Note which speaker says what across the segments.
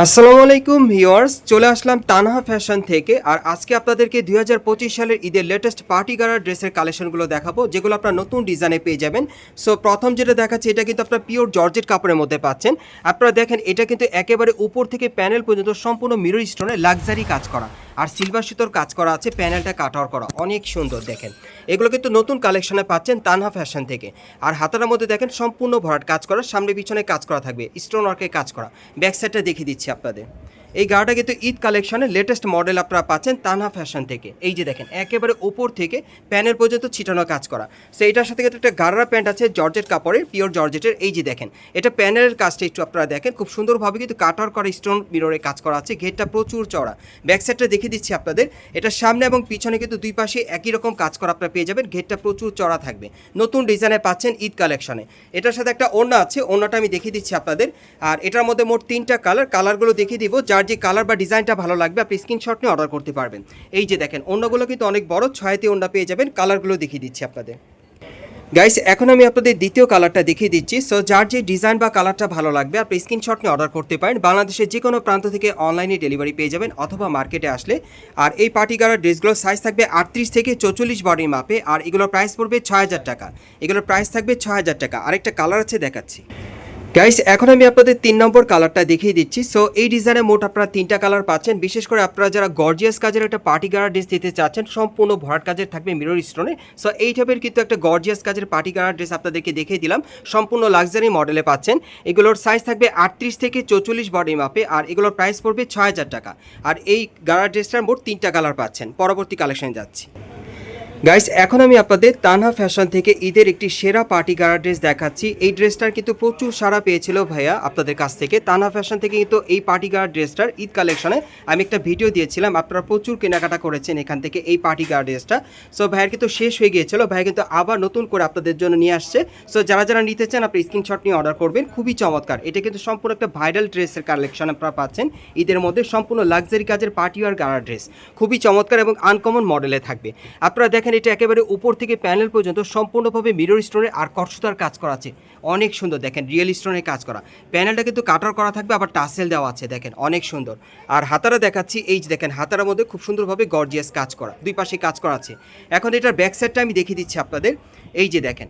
Speaker 1: আসসালামু আলাইকুম ভিওয়ার্স চলে আসলাম তানহা ফ্যাশন থেকে। আর আজকে আপনাদেরকে দুই হাজার পঁচিশ সালের ঈদের লেটেস্ট পার্টি গারার ড্রেসের কালেকশনগুলো দেখাবো, যেগুলো আপনার নতুন ডিজাইনে পেয়ে যাবেন। সো প্রথম যেটা দেখাচ্ছি, এটা কিন্তু আপনার পিওর জর্জেট কাপড়ের মধ্যে পাচ্ছেন। আপনারা দেখেন, এটা কিন্তু একেবারে উপর থেকে প্যানেল পর্যন্ত সম্পূর্ণ মিরর স্টোনে লাক্সারি কাজ করা। আর সিলভার সুতোর কাজ করা আছে প্যানেলটা কাটার করা। অনেক সুন্দর, দেখেন। এগুলো কিন্তু নতুন কালেকশনে পাচ্ছেন তানহা ফ্যাশন থেকে। আর হাতার মধ্যে দেখেন সম্পূর্ণ ভরাট কাজ করা সামনে পিছনে কাজ করা থাকবে স্টোন ওয়ার্কে কাজ করা। ব্যাক সাইডটা দেখিয়ে দিচ্ছি আপনাদের। এই গাড়িটা কিন্তু ঈদ কালেকশনের লেটেস্ট মডেল আপনারা পাচ্ছেন তানহা ফ্যাশন থেকে। এই যে দেখেন, একেবারে উপর থেকে প্যানের পর্যন্ত ছিটানো কাজ করা। সো এটার সাথে কিন্তু একটা গাড়ারা প্যান্ট আছে, জর্জেট কাপড়ের পিওর জর্জেটের। এই যে দেখেন, এটা প্যানেলের কাজটা একটু আপনারা দেখেন, খুব সুন্দরভাবে কিন্তু কাটার করা স্টোন মিররে কাজ করা আছে, ঘেরটা প্রচুর চড়া ব্যাক সাইডটা দেখিয়ে দিচ্ছি আপনাদের, এটা সামনে এবং পিছনে কিন্তু দুই পাশে একই রকম কাজ করা আপনারা পেয়ে যাবেন, ঘেরটা প্রচুর চড়া থাকবে। নতুন ডিজাইনে পাচ্ছেন ঈদ কালেকশনে। এটার সাথে একটা ওড়না আছে, ওড়নাটা আমি দেখিয়ে দিচ্ছি আপনাদের। আর এটার মধ্যে মোট তিনটা কালার কালারগুলো দেখিয়ে দিব, যার যে কালার বা ডিজাইনটা ভালো লাগবে, আপনি স্ক্রিনশট নিয়ে অর্ডার করতে পারবেন। এই যে দেখেন, অন্যগুলো কিন্তু অনেক বড়, ছয়তে ওড়না পেয়ে যাবেন কালারগুলো দেখিয়ে দিচ্ছি আপনাদের। গাইস এখন আমি আপনাদের দ্বিতীয় কালারটা দেখিয়ে দিচ্ছি। সো যার যে ডিজাইন বা কালারটা ভালো লাগবে, আপনি স্ক্রিনশট নিয়ে অর্ডার করতে পারেন। বাংলাদেশের যে কোনো প্রান্ত থেকে অনলাইনে ডেলিভারি পেয়ে যাবেন অথবা মার্কেটে আসলে। আর এই পার্টি গাড়ার ড্রেসগুলোর সাইজ থাকবে আটত্রিশ থেকে চৌচল্লিশ বডির মাপে আর এগুলোর প্রাইস পড়বে ছয় হাজার টাকা। এগুলোর প্রাইস থাকবে ছয় হাজার টাকা। আরেকটা কালার আছে দেখাচ্ছি। গাইস এখন আমি আপনাদের তিন নম্বর কালারটা দেখিয়ে দিচ্ছি। সো এই ডিজাইনে মোট আপনারা তিনটা কালার পাচ্ছেন। বিশেষ করে আপনারা যারা গর্জিয়াস কাজের একটা পার্টি গাড়ার ড্রেস দিতে চাচ্ছেন, সম্পূর্ণ ভরাট কাজের থাকবে মিরর স্টোনে সো এই টাইপের কিন্তু একটা গর্জিয়াস কাজের পার্টি গাড়ার ড্রেস আপনাদেরকে দেখিয়ে দিলাম। সম্পূর্ণ লাক্সারি মডেলে পাচ্ছেন। এগুলোর সাইজ থাকবে আটত্রিশ থেকে চৌচল্লিশ বডি মাপে আর এগুলোর প্রাইস পড়বে ছয় হাজার টাকা। আর এই গাড়ার ড্রেসটার মোট তিনটা কালার পাচ্ছেন। পরবর্তী কালেকশনে যাচ্ছি। গাইস এখন আমি আপনাদের তানহা ফ্যাশন থেকে ঈদের একটি সেরা পার্টি গাড়া ড্রেস দেখাচ্ছি। এই ড্রেসটার কিন্তু প্রচুর সাড়া পেয়েছিল ভাইয়া আপনাদের কাছ থেকে। তানহা ফ্যাশন থেকে কিন্তু এই পার্টি গাড়া ড্রেসটার ঈদ কালেকশনে আমি একটা ভিডিও দিয়েছিলাম। আপনারা প্রচুর কেনাকাটা করেছেন এখান থেকে এই পার্টি গাড়া ড্রেসটা সো ভাইয়ের কিন্তু শেষ হয়ে গিয়েছিল। ভাই কিন্তু আবার নতুন করে আপনাদের জন্য নিয়ে আসছে। সো যারা যারা নিতে চান, আপনি স্ক্রিনশট নিয়ে অর্ডার করবেন। খুবই চমৎকার। এটা কিন্তু সম্পূর্ণ একটা ভাইরাল ড্রেসের কালেকশন আপনারা পাচ্ছেন। ঈদের মধ্যে সম্পূর্ণ লাক্সারি কাজের পার্টি আর গাড়া ড্রেস খুবই চমৎকার এবং আনকমন মডেলে থাকবে। আপনারা দেখেন এটা একেবারে উপর থেকে প্যানেল পর্যন্ত সম্পূর্ণভাবে মিরর স্টোনে আর কটসুতার কাজ করা আছে। অনেক সুন্দর, দেখেন, রিয়েল স্টোনের কাজ করা। প্যানেলটা কিন্তু কাটার করা থাকবে, আবার টাসেল দেওয়া আছে, দেখেন, অনেক সুন্দর। আর হাতারা দেখাচ্ছি, এই যে দেখেন, হাতারার মধ্যে খুব সুন্দরভাবে গর্জিয়াস কাজ করা, দুই পাশে কাজ করা আছে। এখন এটার ব্যাক সাইডটা আমি দেখিয়ে দিচ্ছি আপনাদের। এই যে দেখেন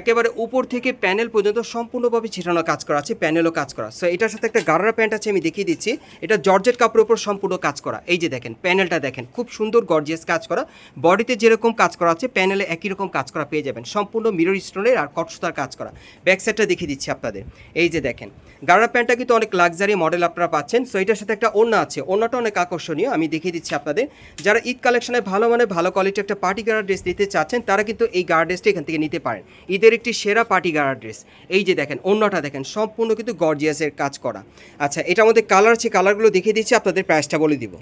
Speaker 1: একেবারে উপর থেকে প্যানেল পর্যন্ত সম্পূর্ণভাবে ছিটানো কাজ করা আছে, প্যানেলও কাজ করা। সো এটার সাথে একটা গারারা প্যান্ট আছে, আমি দেখিয়ে দিচ্ছি। এটা জর্জেট কাপড়ের উপর সম্পূর্ণ কাজ করা। এই যে দেখেন, প্যানেলটা দেখেন, খুব সুন্দর গর্জিয়াস কাজ করা। বডিতে যেরকম কাজ করা আছে, প্যানেলে একই রকম কাজ করা পেয়ে যাবেন। সম্পূর্ণ মিরর স্টোনের আর কটসুতার কাজ করা। ব্যাক সাইডটা দেখিয়ে দিচ্ছি আপনাদের। এই যে দেখেন গারারা প্যান্টটা কিন্তু অনেক লাক্সারি মডেল আপনারা পাচ্ছেন। সো এটার সাথে একটা ওড়না আছে, ওড়নাটা অনেক আকর্ষণীয়। আমি দেখিয়ে দিচ্ছি আপনাদের। যারা ঈদ কালেকশনে ভালো মানে ভালো কোয়ালিটি একটা পার্টি গার্ড ড্রেস নিতে চাচ্ছেন, তারা কিন্তু এই গার্ড ড্রেসটা এখান থেকে নিতে পারেন। ঈদের একটি সেরা পার্টি গাড়া ড্রেস। এই যে দেখেন, অন্যটা দেখেন, সম্পূর্ণ কিন্তু গর্জিয়াসের কাজ করা। আচ্ছা এটা আমাদের কালার আছে কালারগুলো দেখিয়ে দিচ্ছি, আপনাদের প্রাইসটা বলে দিব।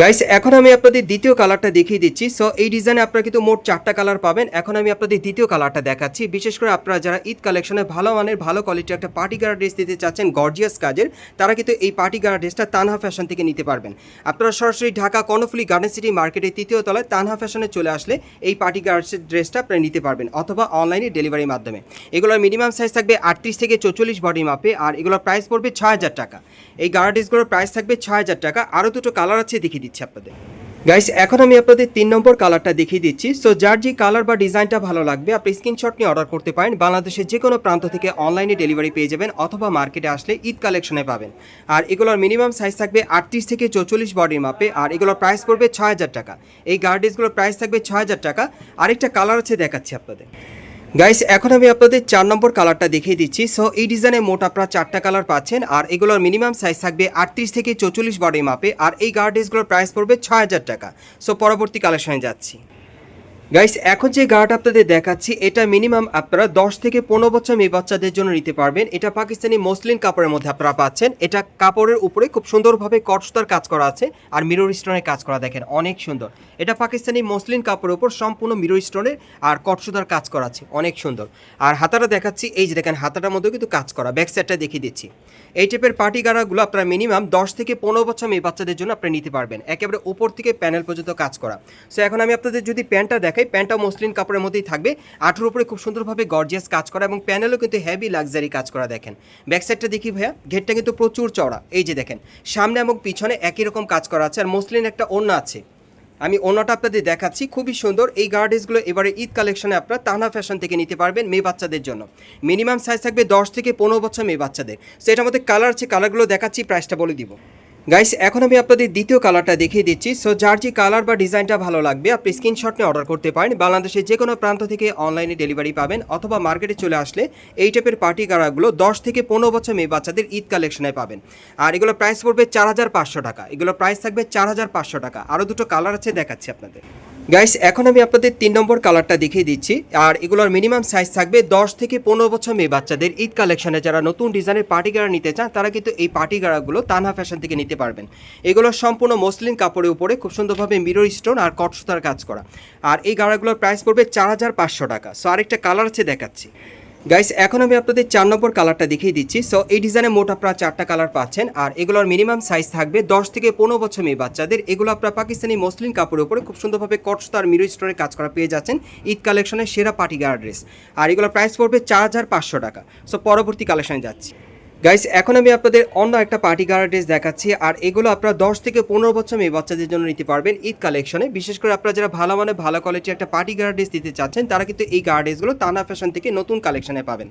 Speaker 1: গাইস এখন আমি আপনাদের দ্বিতীয় কালারটা দেখিয়ে দিচ্ছি। সো এই ডিজাইনে আপনারা কিন্তু মোট চারটা কালার পাবেন। এখন আমি আপনাদের দ্বিতীয় কালারটা দেখাচ্ছি। বিশেষ করে আপনারা যারা ঈদ কালেকশনে ভালো মানের, ভালো কোয়ালিটির একটা পার্টি গার্ড ড্রেস দিতে চাচ্ছেন গর্জিয়াস কাজের, তারা কিন্তু এই পার্টি গার্ড ড্রেসটা তানহা ফ্যাশন থেকে নিতে পারবেন। আপনারা সরাসরি ঢাকা কর্ণফুলি গার্ডেন সিটি মার্কেটের তৃতীয় তলায় তানহা ফ্যাশনে চলে আসলে এই পার্টি গার্ডসের ড্রেসটা আপনারা নিতে পারবেন, অথবা অনলাইনে ডেলিভারির মাধ্যমে। এগুলোর মিনিমাম সাইজ থাকবে আটত্রিশ থেকে চৌচল্লিশ বডি মাপে, আর এগুলোর প্রাইস পড়বে ছয় হাজার টাকা। এই গার্ড ড্রেসগুলোর প্রাইস থাকবে ছয় হাজার টাকা। আরও দুটো কালার আছে দেখিয়ে দিচ্ছি আপনাদের। গাইস এখন আমি আপনাদের তিন নম্বর কালারটা দেখিয়ে দিচ্ছি। সো যার যে কালার বা ডিজাইনটা ভালো লাগবে, আপনি স্ক্রিনশট নিয়ে অর্ডার করতে পারেন। বাংলাদেশের যে কোনো প্রান্ত থেকে অনলাইনে ডেলিভারি পেয়ে যাবেন অথবা মার্কেটে আসলে ঈদ কালেকশনে পাবেন। আর এগুলোর মিনিমাম সাইজ থাকবে আটত্রিশ থেকে চৌচল্লিশ বডির মাপে আর এগুলোর প্রাইস পড়বে ছয় হাজার টাকা। এই গার্ডেসগুলোর প্রাইস থাকবে ছয় হাজার টাকা। আরেকটা কালার আছে দেখাচ্ছি আপনাদের। গাইস এখন আমি আপনাদের চার নম্বর কালারটা দেখিয়ে দিচ্ছি। সো এই ডিজাইনে মোট আপনারা চারটা কালার পাচ্ছেন, আর এগুলোর মিনিমাম সাইজ থাকবে আটত্রিশ থেকে চৌচল্লিশ বডি মাপে আর এই গার্ডেসগুলোর প্রাইস পড়বে ছয় হাজার টাকা। সো পরবর্তী কালেকশনে যাচ্ছি। গাইস এখন যে গার্ড আপনাদের দেখাচ্ছি, এটা মিনিমাম আপনারা দশ থেকে পনেরো বছর মেয়ে বাচ্চাদের জন্য নিতে পারবেন। এটা পাকিস্তানি মসলিন কাপড়ের মধ্যে আপনারা পাচ্ছেন। এটা কাপড়ের উপরে খুব সুন্দরভাবে কটসুতার কাজ করা আছে আর মিরর স্টোনের কাজ করা, দেখেন, অনেক সুন্দর। এটা পাকিস্তানি মসলিন কাপড়ের উপর সম্পূর্ণ মিরর স্টোনের আর কটসুতার কাজ করা আছে, অনেক সুন্দর। আর হাতাটা দেখাচ্ছি, এই যে দেখেন, হাতাটার মধ্যেও কিন্তু কাজ করা ব্যাক সাইডটা দেখিয়ে দিচ্ছি। এই টাইপের পার্টি গাড়াগুলো আপনারা মিনিমাম দশ থেকে পনেরো বছর মেয়ে বাচ্চাদের জন্য আপনারা নিতে পারবেন। একেবারে উপর থেকে প্যানেল পর্যন্ত কাজ করা। সো এখন আমি আপনাদের যদি প্যান্টটা দেখাই দেখাই প্যান্টটা মসলিন কাপড়ের মধ্যেই থাকবে। আঠুর উপরে খুব সুন্দরভাবে গর্জিয়াস কাজ করা এবং প্যানেলও কিন্তু হেভি লাক্সারি কাজ করা দেখেন। ব্যাক সাইডটা দেখি ভাইয়া, ঘেরটা কিন্তু প্রচুর চওড়া, এই যে দেখেন। সামনে এবং পিছনে একই রকম কাজ করা আছে আর মসলিন একটা ওড়না আছে। আমি অন্যটা আপনাদের দেখাচ্ছি, খুবই সুন্দর। এই গার্ডেসগুলো এবারে ঈদ কালেকশনে আপনারা তানা ফ্যাশন থেকে নিতে পারবেন মেয়ে বাচ্চাদের জন্য। মিনিমাম সাইজ থাকবে দশ থেকে পনেরো বছর মেয়ে বাচ্চাদের। সো এটার মধ্যে কালার আছে কালারগুলো দেখাচ্ছি প্রাইসটা বলে দিব। গাইস এখন আমি আপনাদের দ্বিতীয় কালারটা দেখিয়ে দিচ্ছি। সো যার যে কালার বা ডিজাইনটা ভালো লাগবে, আপনি স্ক্রিনশট নিয়ে অর্ডার করতে পারেন। বাংলাদেশের যে কোনো প্রান্ত থেকে অনলাইনে ডেলিভারি পাবেন অথবা মার্কেটে চলে আসলে এই টাইপের পার্টি কালারগুলো দশ থেকে পনেরো বছর মেয়ে বাচ্চাদের ঈদ কালেকশনে পাবেন। আর এগুলো প্রাইস পড়বে চার হাজার পাঁচশো টাকা। এগুলো প্রাইস থাকবে চার হাজার পাঁচশো টাকা। আরও দুটো কালার আছে, দেখাচ্ছি আপনাদের। গাইস এখন আমি আপনাদের তিন নম্বর কালারটা দেখিয়ে দিচ্ছি। আর এগুলোর মিনিমাম সাইজ থাকবে দশ থেকে পনেরো বছর মেয়ে বাচ্চাদের ঈদ কালেকশনে যারা নতুন ডিজাইনের পার্টি গাড়া নিতে চান, তারা কিন্তু এই পার্টি গাড়াগুলো তানহা ফ্যাশন থেকে নিতে পারবেন। এগুলো সম্পূর্ণ মসলিন কাপড়ের উপরে, খুব সুন্দরভাবে মিরর স্টোন আর কটসুতার কাজ করা। আর এই গাড়াগুলোর প্রাইস পড়বে চার হাজার পাঁচশো টাকা। সো আরেকটা কালার আছে দেখাচ্ছি। গাইস এখন আমি আপনাদের চার নম্বর কালারটা দেখিয়ে দিচ্ছি। সো এই ডিজাইনে মোট আপনারা চারটা কালার পাচ্ছেন। আর এগুলোর মিনিমাম সাইজ থাকবে দশ থেকে পনেরো বছর মেয়ে বাচ্চাদের। এগুলো আপনারা পাকিস্তানি মসলিন কাপড়ের উপরে খুব সুন্দরভাবে কটস আর মিরু স্টোনের কাজ করা পেয়ে যাচ্ছেন। ঈদ কালেকশনের সেরা পার্টি গার্ড ড্রেস আর এগুলোর প্রাইস পড়বে চার হাজার পাঁচশো টাকা। সো পরবর্তী কালেকশনে যাচ্ছি। গাইস এখন আমি আপনাদের অন্য একটা পার্টি গার্ড ড্রেস দেখাচ্ছি, আর এগুলো আপনারা দশ থেকে পনেরো বছর মেয়ে বাচ্চাদের জন্য নিতে পারবেন ঈদ কালেকশনে বিশেষ করে আপনারা যারা ভালো মানে ভালো কোয়ালিটির একটা পার্টি গার্ড ড্রেস দিতে চাচ্ছেন, তারা কিন্তু এই গার্ড ড্রেসগুলো তানা ফ্যাশন থেকে নতুন কালেকশনে পাবেন।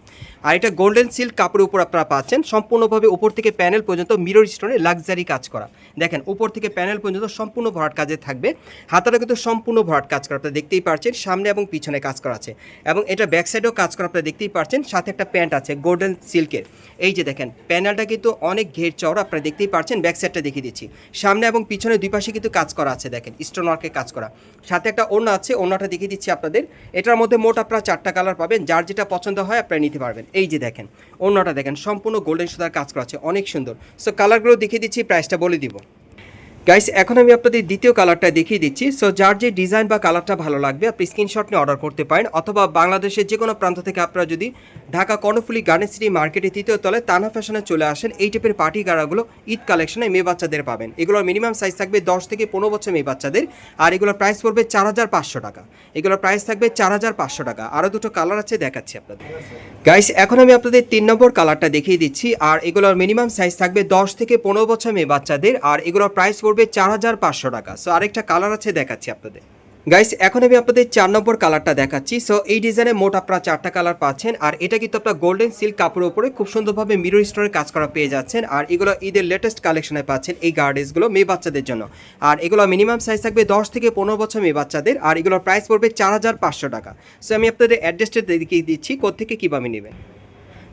Speaker 1: আর এটা গোল্ডেন সিল্ক কাপড়ের উপর আপনারা পাচ্ছেন, সম্পূর্ণভাবে উপর থেকে প্যানেল পর্যন্ত মিরর স্টোনে লাক্সারি কাজ করা। দেখেন, উপর থেকে প্যানেল পর্যন্ত সম্পূর্ণ ভরাট কাজে থাকবে। হাতাটা কিন্তু সম্পূর্ণ ভরাট কাজ করা, আপনারা দেখতেই পারছেন, সামনে এবং পিছনে কাজ করা আছে। এবং এটা ব্যাক সাইডেও কাজ করা, আপনারা দেখতেই পারছেন, সাথে একটা প্যান্ট আছে গোল্ডেন সিল্কের এই যে দেখেন প্যানেলটা কিন্তু অনেক ঘের চওড়া, আপনারা দেখতেই পারছেন ব্যাক সাইডটা দেখিয়ে দিচ্ছি। সামনে এবং পিছনে দুই পাশে কিন্তু কাজ করা আছে, দেখেন স্টোন ওয়ার্কে কাজ করা। সাথে একটা ওড়না আছে, ওড়নাটা দেখিয়ে দিচ্ছি আপনাদের। এটার মধ্যে মোট আপনারা চারটা কালার পাবেন, যার যেটা পছন্দ হয় আপনারা নিতে পারবেন। এই যে দেখেন, ওড়নাটা দেখেন, সম্পূর্ণ গোল্ডেন সুতার কাজ করা আছে, অনেক সুন্দর। সো কালারগুলো দেখিয়ে দিচ্ছি প্রাইসটা বলে দিব। গাইস এখন আমি আপনাদের দ্বিতীয় কালারটা দেখিয়ে দিচ্ছি। সো যার যে ডিজাইন বা কালারটা ভালো লাগবে, আপনি স্ক্রিনশট নিয়ে অর্ডার করতে পারেন। অথবা বাংলাদেশের যে কোনো প্রান্ত থেকে আপনারা যদি ঢাকা কর্ণফুলি গার্ডেন সিটি মার্কেটে তৃতীয় তলায় তানা ফ্যাশনে চলে আসেন, এই টাইপের পার্টি গাড়াগুলো ঈদ কালেকশনে মেয়ে বাচ্চাদের পাবেন। এগুলোর মিনিমাম সাইজ থাকবে দশ থেকে পনেরো বছর মেয়ে বাচ্চাদের, আর এগুলোর প্রাইস পড়বে চার হাজার পাঁচশো টাকা। এগুলোর প্রাইস থাকবে চার হাজার পাঁচশো টাকা। আরও দুটো কালার আছে দেখাচ্ছি আপনাদের। গাইস এখন আমি আপনাদের তিন নম্বর কালারটা দেখিয়ে দিচ্ছি, আর এগুলোর মিনিমাম সাইজ থাকবে দশ থেকে পনেরো বছর মেয়ে বাচ্চাদের, আর এগুলোর প্রাইস পড়বে চার হাজার পাঁচশো টাকা। সো আরেকটা কালার আছে, দেখাচ্ছি আপনাদের। গাইস এখন আমি আপনাদের চার নম্বর কালারটা দেখাচ্ছি। সো এই ডিজাইনে মোট আপনারা চারটা কালার পাচ্ছেন। আর এটা কিন্তু আপনার গোল্ডেন সিল্ক কাপড়ের উপরে খুব সুন্দরভাবে মিরর স্টোরের কাজ করা পেয়ে যাচ্ছেন। আর এগুলো ঈদের লেটেস্ট কালেকশনে পাচ্ছেন এই গার্ডেসগুলো মেয়ে বাচ্চাদের জন্য। আর এগুলো মিনিমাম সাইজ থাকবে দশ থেকে পনেরো বছর মেয়ে বাচ্চাদের। আর এগুলোর প্রাইস পড়বে চার হাজার পাঁচশো টাকা। সো আমি আপনাদের অ্যাড্রেসটা দেখিয়ে দিচ্ছি কোথেকে কীভাবে নেবেন।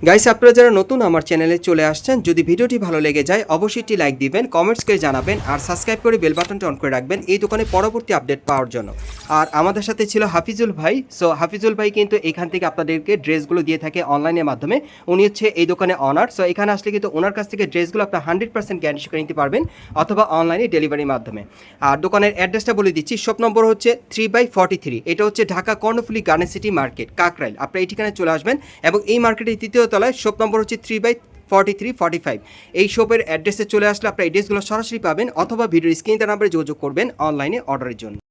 Speaker 1: গাইস আপনারা যারা নতুন আমার চ্যানেলে চলে আসছেন, যদি ভিডিওটি ভালো লেগে যায়, অবশ্যই একটি লাইক দিবেন কমেন্টস করে জানাবেন, আর সাবস্ক্রাইব করে বেল বাটনটি অন করে রাখবেন এই দোকানে পরবর্তী আপডেট পাওয়ার জন্য। আর আমাদের সাথে ছিল হাফিজুল ভাই সো হাফিজুল ভাই কিন্তু এখান থেকে আপনাদেরকে ড্রেসগুলো দিয়ে থাকে অনলাইনের মাধ্যমে। উনি হচ্ছে এই দোকানে অনার সো এখানে আসলে কিন্তু ওনার কাছ থেকে ড্রেসগুলো আপনার হান্ড্রেড পার্সেন্ট গ্যারান্টি করে নিতে পারবেন, অথবা অনলাইনে ডেলিভারির মাধ্যমে। আর দোকানের অ্যাড্রেসটা বলে দিচ্ছি শপ নম্বর হচ্ছে থ্রি বাই ফর্টি থ্রি এটা হচ্ছে Dhaka Karnaphuli garden city market Kakrail. আপনারা এই ঠিকানায় চলে আসবেন এবং এই মার্কেটের তৃতীয় তলায় শোপ নম্বর হচ্ছে three by forty three forty five এই শপের অ্যাড্রেসে চলে আসলে আপনারা এই ড্রেসগুলো সরাসরি পাবেন অথবা ভিডিও স্ক্রিন নাম্বারে যোগাযোগ করবেন অনলাইনে অর্ডারের জন্য।